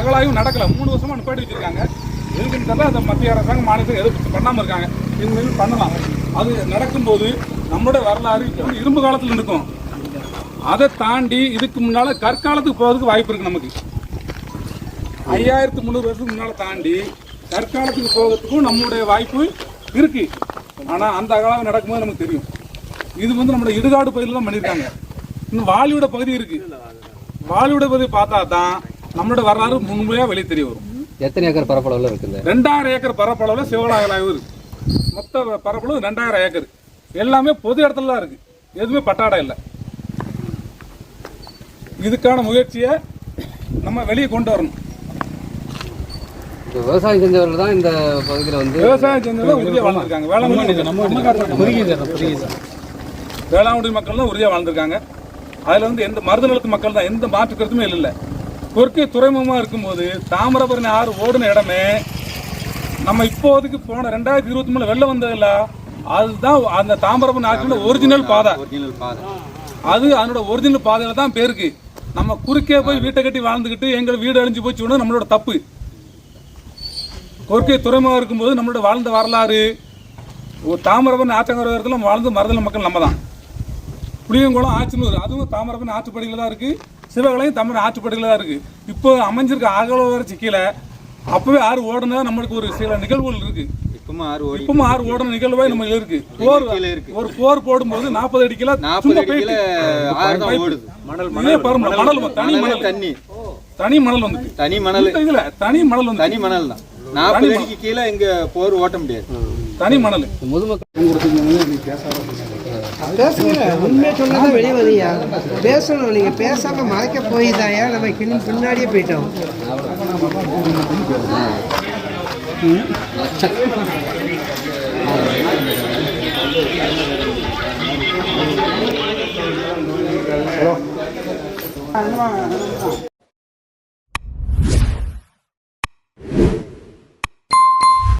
அகலாயும் நடக்கல. மூணு வருஷமா நிப்பாட்டி வச்சிருக்காங்க எதுக்குன்னு தெரியல அந்த மத்திய அரசாங்கம் மாநிலத்தில் எதுவும் பண்ணாம இருக்காங்க. இனிமேல் பண்ணலாம் அது நடக்கும்போது நம்மளுடைய வரலாறு இரும்பு காலத்துல இருக்கும் அதை தாண்டி இதுக்கு முன்னால கற்காலத்துக்கு போறதுக்கு வாய்ப்பு இருக்கு நமக்கு. ஐயாயிரத்து முந்நூறு வருஷத்துக்கு முன்னால தாண்டி தற்காலத்துக்கு போகிறதுக்கும் நம்மளுடைய வாய்ப்பு இருக்கு. ஆனா அந்த காலம் நடக்கும்போது நமக்கு தெரியும். இது வந்து நம்மளோட இடுகாடு பகுதியில் தான் பண்ணியிருக்காங்க. இன்னும் வாலியோட பகுதி இருக்கு. வாலியோட பகுதி பார்த்தா தான் நம்மளோட வரலாறு முன்மையா வெளியே தெரிய வரும். எத்தனை ஏக்கர் பரப்பளவில் இருக்குது ரெண்டாயிரம் ஏக்கர் பரப்பளவில் சிவகலாகலாய்வு இருக்கு. மொத்த பரப்பளவு ரெண்டாயிரம் ஏக்கர். எல்லாமே பொது இடத்துல தான் இருக்கு. எதுவுமே பட்டாடா இல்லை. இதுக்கான முயற்சியை நம்ம வெளியே கொண்டு வரணும். விவசாயம் செஞ்சவர்கள் தான் இந்த பகுதியில் வந்து விவசாயம் செஞ்சவங்க உறுதியாக வாழ்ந்துருக்காங்க. வேளாண்மை வேளாண்குடி மக்கள் தான் உறுதியாக வாழ்ந்திருக்காங்க. அதில் வந்து எந்த மருத நிலத்து மக்கள் தான் எந்த மாற்று கருத்துமே இல்லை. கொற்கை துறைமுகமாக இருக்கும்போது தாமிரபரணி ஆறு ஓடின இடமே நம்ம இப்போதைக்கு போன ரெண்டாயிரத்தி இருபத்தி மூணு வெள்ளம் வந்ததில்ல அதுதான் அந்த தாமிரபரணி ஆற்றினோட ஒரிஜினல் பாதை. அது அதனோட ஒரிஜினல் பாதையில தான் பேருக்கு நம்ம குறுக்கே போய் வீட்டை கட்டி வாழ்ந்துக்கிட்டு எங்கள் வீடு அழிஞ்சு போச்சு நம்மளோட தப்பு. கொற்கை துறைமுகம் இருக்கும்போது நம்மளோட வாழ்ந்த வரலாறு தாமிரபரணி ஆற்றங்கரத்தில் நம்ம வாழ்ந்த மருதல மக்கள் நம்ம தான் புளியங்குளம் ஆச்சனூர் அதுவும் தாமிரபரணி ஆற்றுப்படியில் தான் இருக்கு. சிவகலையும் தமிழ் ஆற்றுப்படியில் தான் இருக்கு. இப்போ அமைஞ்சிருக்க அகலவர சிக்கல அப்பவே ஆறு ஓடுனா நம்மளுக்கு ஒரு சில நிகழ்வுகள் இருக்கு. இப்பவும் ஆறு ஓடி இப்பவும் ஆறு ஓடுன நிகழ்வே நம்ம இருக்கு. போர் ஒரு போர் போடும்போது நாற்பது அடிக்கல நாற்பது ஓடுது. மணல் மணல் மணல். தனி மணல் தண்ணி. தனி மணல் வந்துட்டு. தனி மணல். தனி மணல் வந்து தனி மணல் தான். நாற்பது அடிக்கு கீழே இங்க போர் ஓட்ட முடியாது. தனி மணல். சொன்னதான் வெளியே வரியா? பேசணும். நீங்கள் பேசாம மறைக்க போய் தாயா? நம்ம கிளி பின்னாடியே போயிட்டோம்.